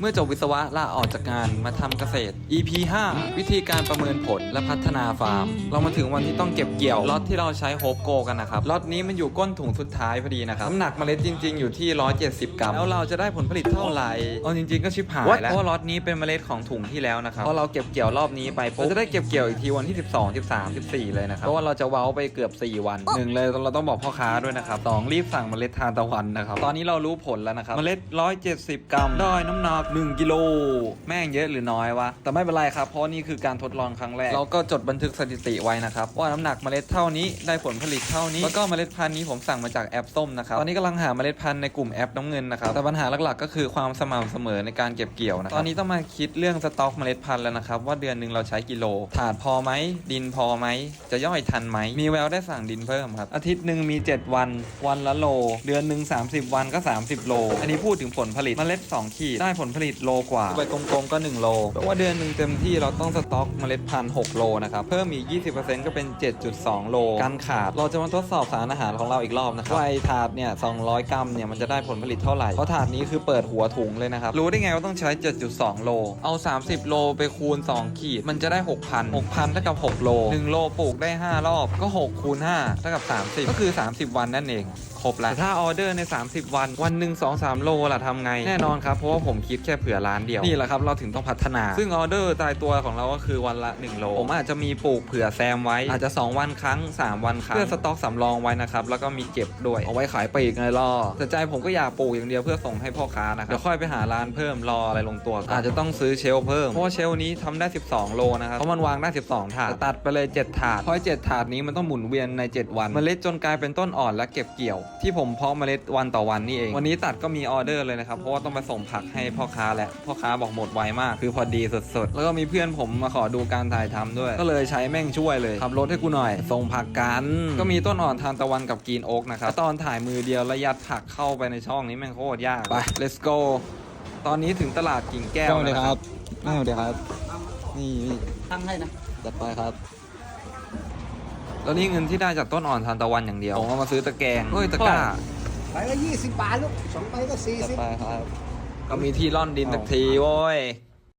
เมื่อจบวิศวะลาออกจากงานมาทำเกษตร EP 5 วิธีการประเมินผลและพัฒนาฟาร์ม เรามาถึงวันที่ต้องเก็บเกี่ยวล็อตที่เราใช้โฮปโกกันนะครับล็อตนี้มันอยู่ก้นถุงสุดท้ายพอดีนะครับน้ำหนักเมล็ดจริง ๆ อยู่ที่ 170 กรัม แล้วเราจะได้ผลผลิตเท่าไหร่เอาจริง ๆ ก็ชิบหายแล้วเพราะว่าล็อตนี้เป็นเมล็ดของถุงที่แล้วนะครับพอเราเก็บเกี่ยวรอบนี้ไปปุ๊บเราจะได้เก็บเกี่ยวอีกทีวันที่ 12 13 14 เลยนะครับเพราะว่าเราจะเว้าไปเกือบ 4 วันหนึ่งเลยเราต้องบอกพ่อค้าด้วยนะครับสองรีบสั่งเมล็ดทานตะวันนะครับตอนนี้เรารู้ผลแล้วนะครับเมล็ด 170 กรัมได้น้ำหนัก1กิโลแม่งเยอะหรือน้อยวะ แต่ไม่เป็นไรครับ เพราะนี่คือการทดลองครั้งแรก เราก็จดบันทึกสถิติไว้นะครับ ว่าน้ำหนักเมล็ดเท่านี้ได้ผลผลิตเท่านี้ แล้วก็เมล็ดพันธุ์นี้ผมสั่งมาจากแอปส้มนะครับ ตอนนี้กำลังหาเมล็ดพันธุ์ในกลุ่มแอปน้ำเงินนะครับ แต่ปัญหาหลักๆ ก็คือความสม่ำเสมอในการเก็บเกี่ยวนะครับตอนนี้ต้องมาคิดเรื่องสต็อกเมล็ดพันธุ์แล้วนะครับว่าเดือนหนึ่งเราใช้กิโล ถาดพอไหมดินพอไหมจะย่อยทันไหมมีแววได้สั่งดินเพิ่มครับอาทิตย์หนึ่งมี 7 วัน วันละโล เดือนหนึ่ง30 วันก็ 30 โล อันนี้พูดถึงผลผลิตเมล็ด2ขีดได้ผลผผลิตโลกว่าไปกลมๆก็ 1 โลแปลว่าเดือนหนึ่งเต็มที่เราต้องสต็อกเมล็ดพันธุ์6โลนะครับเพิ่มอีก 20%ก็เป็น 7.2 โลการขาดเราจะมาทดสอบสารอาหารของเราอีกรอบนะครับว่าไอถาดเนี่ย200 กรัมเนี่ยมันจะได้ผลผลิตเท่าไหร่เพราะถาดนี้คือเปิดหัวถุงเลยนะครับรู้ได้ไงว่าต้องใช้ 7.2 โล เอา 30 โลไปคูณ 2 ขีด มันจะได้ 6,000 6,000เท่ากับ 6 โล 1 โลปลูกได้ 5 รอบก็6คูณ5เท่ากับ 30 ก็คือ 30 วันนั่นเองครบแล้วถ้าออเดอร์ใน 30 วันวันหนึ่ง2 3 โลล่ะทำไงแน่นอนครับเพราะว่าผมคิดค่เผื่อร้านเดียว นี่แหละครับ เราถึงต้องพัฒนา ซึ่งออเดอร์ตายตัวของเราก็คือวันละ 1 โล ผมอาจจะมีปลูกเผื่อแซมไว้ อาจจะ 2 วันครั้ง 3 วันครั้ง เพื่อสต็อกสำรองไว้นะครับ แล้วก็มีเก็บด้วย เอาไว้ขายปลีกไงล่อแต่ใจผมก็อยากปลูกอย่างเดียวเพื่อส่งให้พ่อค้านะครับ เดี๋ยวค่อยไปหาร้านเพิ่มรออะไรลงตัวก่อนอาจจะต้องซื้อเชลฟ์เพิ่ม เพราะว่าเชลฟ์นี้ทำได้ 12 โลนะครับเพราะมันวางได้ 12 ถาด ตัดไปเลย 7 ถาด เพราะไอ้7ถาดนี้มันต้องหมุนเวียนใน 7 วันเมล็ดจนกลายเป็นต้นอ่อนและเก็บเกี่ยว ที่ผมเพาะเมล็ดวันต่อวันนี่เอง วันนี้ตัดก็มีออเดอร์เลยนะครับ เพราะว่าต้องไปส่งผักให้พ่อค้าแหละพ่อค้าบอกหมดไวมาก คือพอดีสุดๆ แล้วก็มีเพื่อนผมมาขอดูการถ่ายทำด้วย ก็เลยใช้แม่งช่วยเลยขับรถให้กูหน่อยส่งผักกัน ก็มีต้นอ่อนทานตะวันกับกรีนโอ๊กนะครับตอนถ่ายมือเดียวแล้วยัดผักเข้าไปในช่องนี้แม่งโคตรยากไป let's go ตอนนี้ถึงตลาดกิ่งแก้วแก้วเลยนะครับแม่เดี๋ยวครับนี่นี่ทำให้นะจัดไปครับแล้วนี่เงินที่ได้จากต้นอ่อนทานตะวันอย่างเดียวผมเอามาซื้อตะแกรงเฮ้ยตะกร้าใบละยี่สิบบาทลูกสองใบก็สี่จัดสิบไปครับ ก็มีที่ร่อนดินสักทีโว้ย